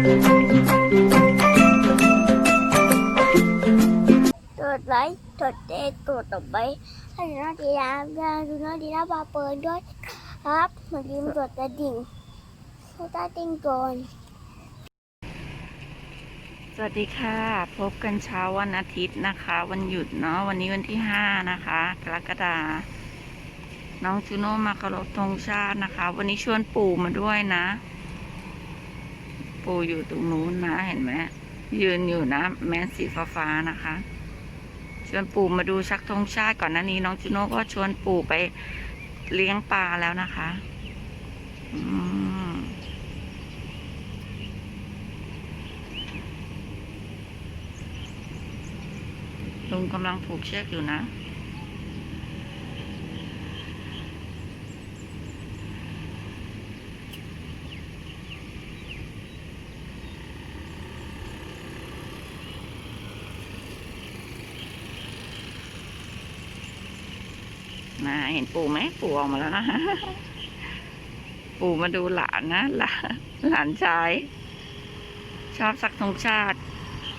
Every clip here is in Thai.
กดไลค์กดแชร์กดต่อไปให้น้องดีนะยาดูน้องดีนะบาเปิดด้วยครับอย่าลืมกดกระดิ่งกดกระดิ่งก่อนสวัสดีค่ะ พบกันเช้าวันอาทิตย์นะคะ วันหยุดเนาะวันนี้วันที่ห้านะคะกรกฎาน้องจูโน่มาเคารพธงชาตินะคะ วันนี้ชวนปู่มาด้วยนะ ปูอยู่ตรงนู้นนะเห็นไหมยืนอยู่นะแมสสีฟ้าๆนะคะ ชวนปู่มาดูชักธงชาติก่อนหน้านี้ น้องจูโน่ก็ชวนปู่ไปเลี้ยงปลาแล้วนะคะลุงกำลังผูกเชือกอยู่นะ นะเห็นปู่ไหมปู่ออกมาแล้วนะปู่มาดูหลานนะหลานหลานชาย ชอบสักธงชาติ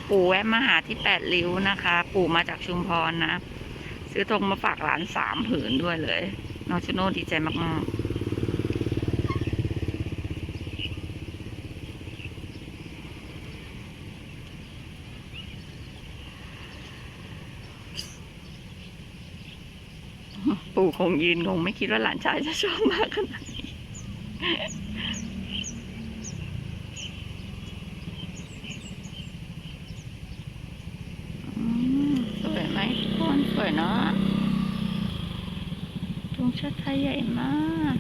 ปู่แวะมาหาที่แปดริ้วนะคะ ปู่มาจากชุมพรนะ ซื้อธงมาฝากหลานสามผืนด้วยเลยน้องชโน่ดีใจมากๆ ปู่คงยืนงงไม่คิดว่าหลานชายจะชอบมากขนาดนี้อืมสวยไหมทุกคนสวยเนาะธงชาติไทยใหญ่มาก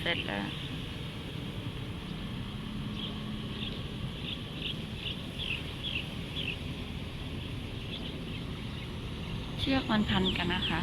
เสร็จแล้ว เชือกมันพันกันนะคะ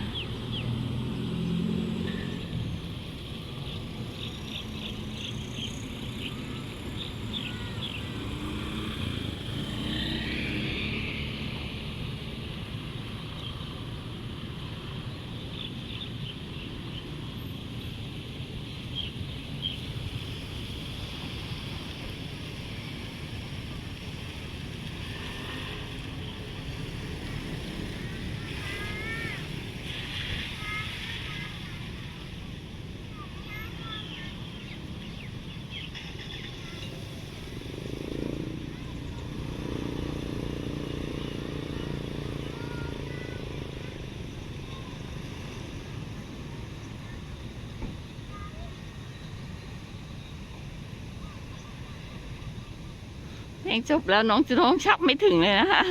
เพลงจบแล้วน้องจะน้องชักไม่ถึงเลยนะคะ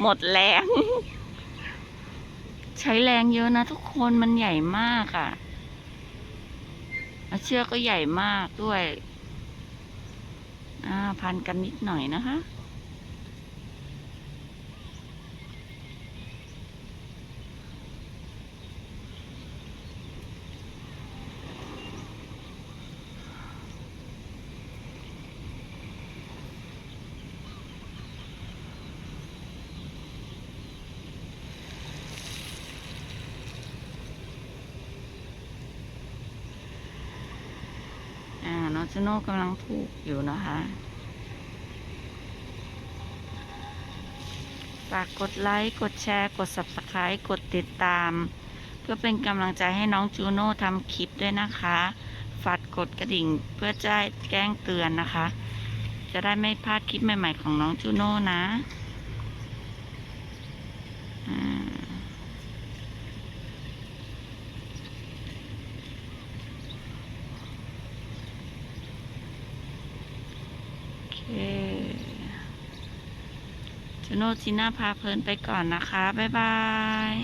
หมดแรง ใช้แรงเยอะนะทุกคนมันใหญ่มากอะ่ะเชือกก็ใหญ่มากด้วย อ่า พันกันนิดหน่อยนะคะ จูโน่กำลังผูกอยู่นะคะฝากกดไลค์กดแชร์กด subscribe กดติดตาม เพื่อเป็นกำลังใจให้น้องจูโน่ทำคลิปด้วยนะคะฝากกดกระดิ่งเพื่อจะแจ้งเตือนนะคะ จะได้ไม่พลาดคลิปใหม่ ๆ ของน้องจูโน่นะอ่าโอเค จูโน่จีน่าพาเพลินไปก่อนนะคะ บ๊ายบาย